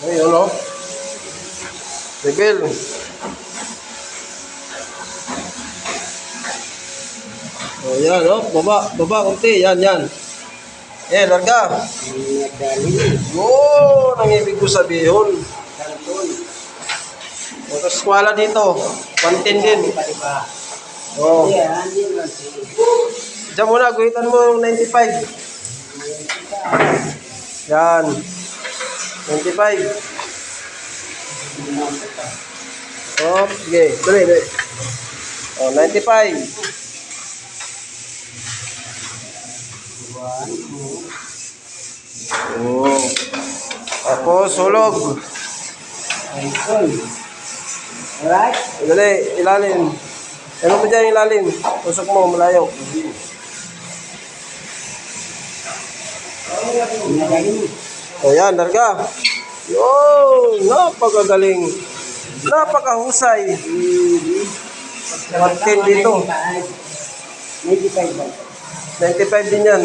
Ayun, no? Reveal. Oh, yan, no? Baba, baba, kunti. Yan, yan. Eh, larga. Yun, ang ibig ko sabihin. O, tapos kwala dito. 110 din. Ba? Oh. Diyan muna, guhitan mo yung 95. Yan. 95. Oh, sige. Dali, dali. Oh, 95. Oh. Tapos, hulog. Alright? Dali, ilalim. Ano mo dyan ilalim? Tusok mo, malayo. Madali. O yan, larga. Yun, napakagaling. Napakahusay. 110 dito. 95 ba? 95 din yan.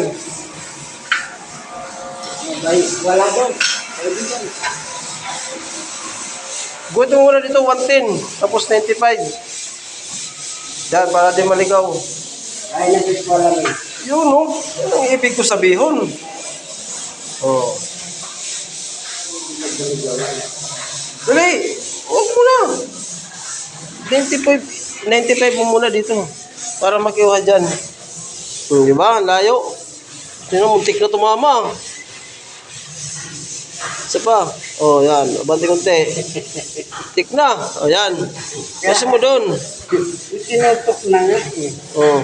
Wala doon. Good mo muna dito, 110. Tapos 95. Yan, para di maligaw. Ay, eh. Yun, no? Yan ang ibig ko sabihin. Oh. Dali! Huwag mo na. 95, 95 mo muna dito. Para makiwa dyan. Hmm, di ba? Ang Layo. Sino, muntik na tumama. Isa pa. Oh, yan. Abante konti. Tik na. Oh, yan. Kasi mo doon. Tinutok na nga eh. Oh.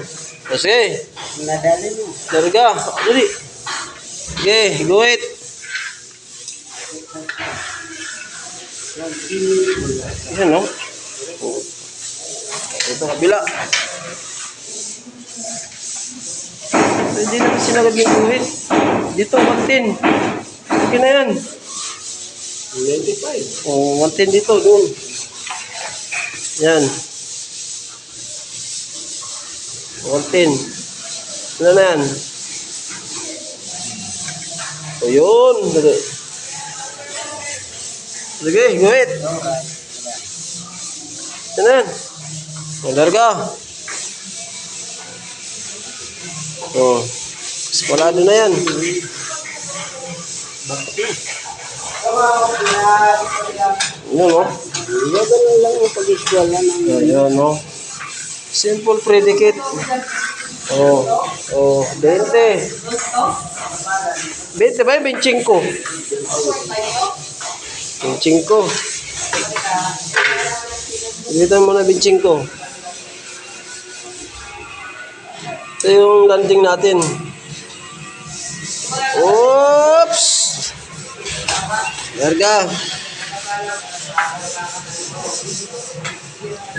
Sige. Nadali mo. Larga. Dali. Sige, guhit. Yan, no? Ito kabila. Hindi na kasi nagaging guhit. Dito, 110. Okay na yan. 95. Oh, 110 dito, doon. Yan. 110. Ano na yan? O yun. Sige. Guhit. Ano yan? O, larga. O. Eskwalado na yan. Yun, o. Iya, ganun lang yung pag-eskwala ng... Ayun, no? Simple predicate. Oh, oh, 20. 20 ba yung 25? 25. Dito mo na 25. Ito yung landing natin. Oops! Larga.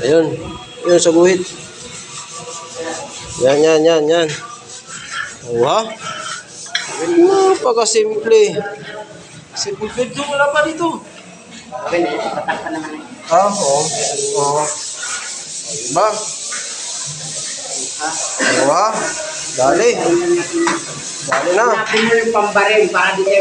Ayun. Ayun sa guhit. Yan, yan, yan, yan. Ha? Napaka-simple. Simple video wala pa dito. Pwede, patak pa naman eh. Oo. Oo. Ba? Ha? Dali. Dali na. Hanapin mo yung pambaril para di